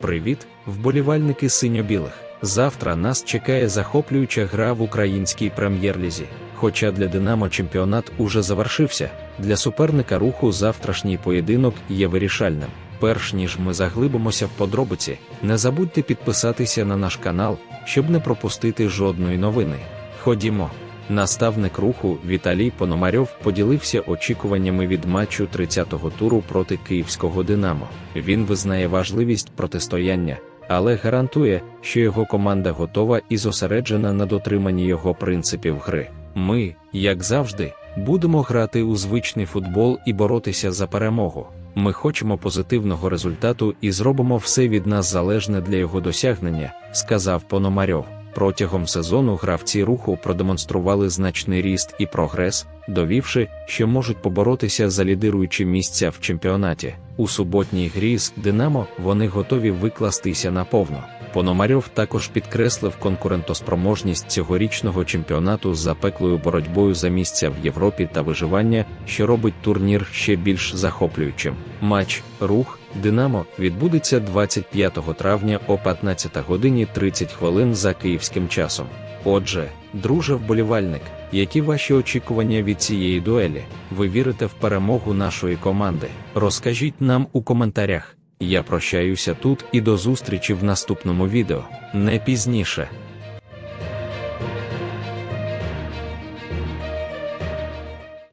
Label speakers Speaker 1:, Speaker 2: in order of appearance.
Speaker 1: Привіт, вболівальники синьо-білих. Завтра нас чекає захоплююча гра в українській прем'єр-лізі. Хоча для Динамо чемпіонат уже завершився, для суперника руху завтрашній поєдинок є вирішальним. Перш ніж ми заглибимося в подробиці, не забудьте підписатися на наш канал, щоб не пропустити жодної новини. Ходімо. Наставник руху Віталій Пономарьов поділився очікуваннями від матчу 30-го туру проти київського Динамо. Він визнає важливість протистояння, але гарантує, що його команда готова і зосереджена на дотриманні його принципів гри. Ми, як завжди, будемо грати у звичний футбол і боротися за перемогу. Ми хочемо позитивного результату і зробимо все від нас залежне для його досягнення, сказав Пономарьов. Протягом сезону гравці руху продемонстрували значний ріст і прогрес, довівши, що можуть поборотися за лідируючі місця в чемпіонаті. У суботній грі з Динамо вони готові викластися наповно. Пономарьов також підкреслив конкурентоспроможність цьогорічного чемпіонату з запеклою боротьбою за місця в Європі та виживання, що робить турнір ще більш захоплюючим. Матч Рух Динамо відбудеться 25 травня о 15 годині 30 хвилин за київським часом. Отже, друже вболівальник, які ваші очікування від цієї дуелі? Ви вірите в перемогу нашої команди? Розкажіть нам у коментарях. Я прощаюся тут і до зустрічі в наступному відео, не пізніше.